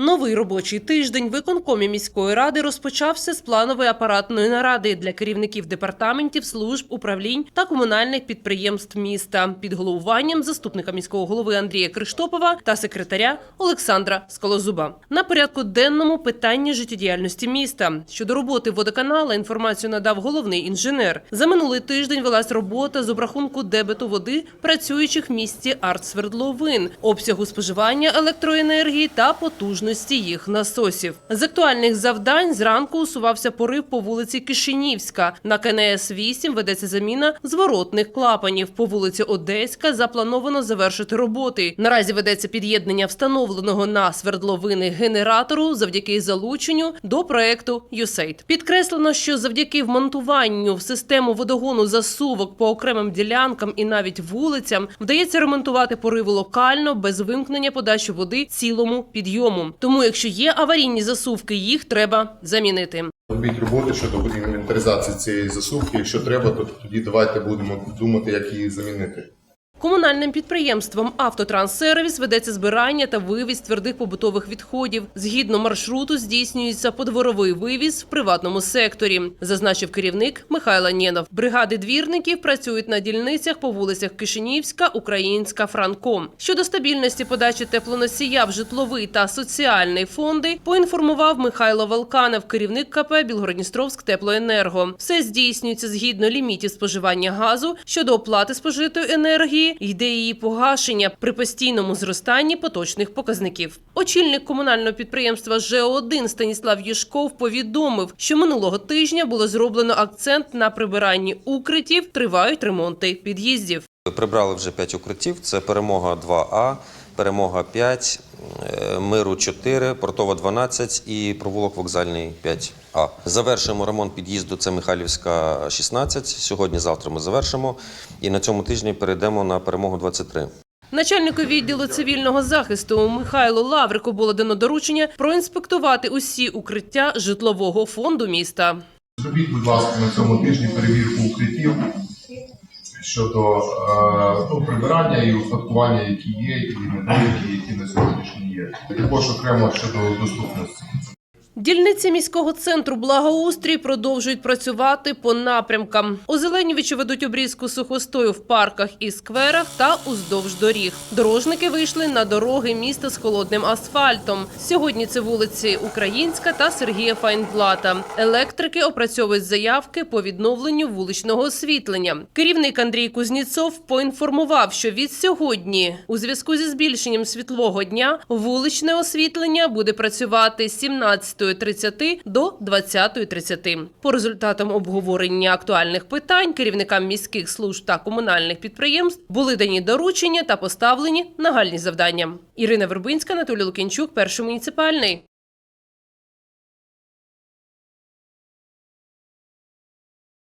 Новий робочий тиждень виконкомі міської ради розпочався з планової апаратної наради для керівників департаментів, служб, управлінь та комунальних підприємств міста під головуванням заступника міського голови Андрія Криштопова та секретаря Олександра Скалозуба. На порядку денному питання життєдіяльності міста щодо роботи водоканала. Інформацію надав головний інженер. За минулий тиждень велась робота з обрахунку дебету води працюючих в місті артсвердловин, обсягу споживання електроенергії та потужності їх насосів. З актуальних завдань зранку усувався порив по вулиці Кишинівська. На КНС 8 ведеться заміна зворотних клапанів. По вулиці Одеська заплановано завершити роботи. Наразі ведеться під'єднання встановленого на свердловини генератору завдяки залученню до проекту USAID. Підкреслено, що завдяки вмонтуванню в систему водогону засувок по окремим ділянкам і навіть вулицям вдається ремонтувати пориви локально без вимкнення подачі води цілому підйому. Тому, якщо є аварійні засувки, їх треба замінити. Робіть роботи щодо інвентаризації цієї засувки. Якщо треба, то тоді давайте будемо думати, як її замінити. Комунальним підприємством «Автотранссервіс» ведеться збирання та вивіз твердих побутових відходів. Згідно маршруту здійснюється подворовий вивіз в приватному секторі, зазначив керівник Михайло Нєнов. Бригади двірників працюють на дільницях по вулицях Кишинівська, Українська, Франко. Щодо стабільності подачі теплоносія в житловий та соціальний фонди, поінформував Михайло Волканов, керівник КП Білгородністровськ Теплоенерго. Все здійснюється згідно лімітів споживання газу щодо оплати спожитої енергії, йде її погашення при постійному зростанні поточних показників. Очільник комунального підприємства ЖО1 Станіслав Юшков повідомив, що минулого тижня було зроблено акцент на прибиранні укриттів, тривають ремонти під'їздів. Прибрали вже 5 укриттів. Це перемога 2А, перемога 5, е, миру 4, портова 12 і провулок вокзальний 5А. Завершуємо ремонт під'їзду. Це Михайлівська 16. Сьогодні, завтра ми завершимо. І на цьому тижні перейдемо на перемогу 23. Начальнику відділу цивільного захисту Михайлу Лаврику було дано доручення проінспектувати усі укриття житлового фонду міста. Зробіть, будь ласка, на цьому тижні перевірку укриттів щодо е, ну, прибирання і устаткування, які є, і недоліки, які на сьогоднішній є. Також окремо щодо доступності. Дільниці міського центру благоустрій продовжують працювати по напрямкам. Озеленювачі ведуть обрізку сухостою в парках і скверах та уздовж доріг. Дорожники вийшли на дороги міста з холодним асфальтом. Сьогодні це вулиці Українська та Сергія Файнблата. Електрики опрацьовують заявки по відновленню вуличного освітлення. Керівник Андрій Кузніцов поінформував, що від сьогодні, у зв'язку зі збільшенням світлого дня, вуличне освітлення буде працювати з 17.30 до 20.30. По результатам обговорення актуальних питань керівникам міських служб та комунальних підприємств були дані доручення та поставлені нагальні завдання. Ірина Вербинська, Анатолій Лукінчук, перший муніципальний.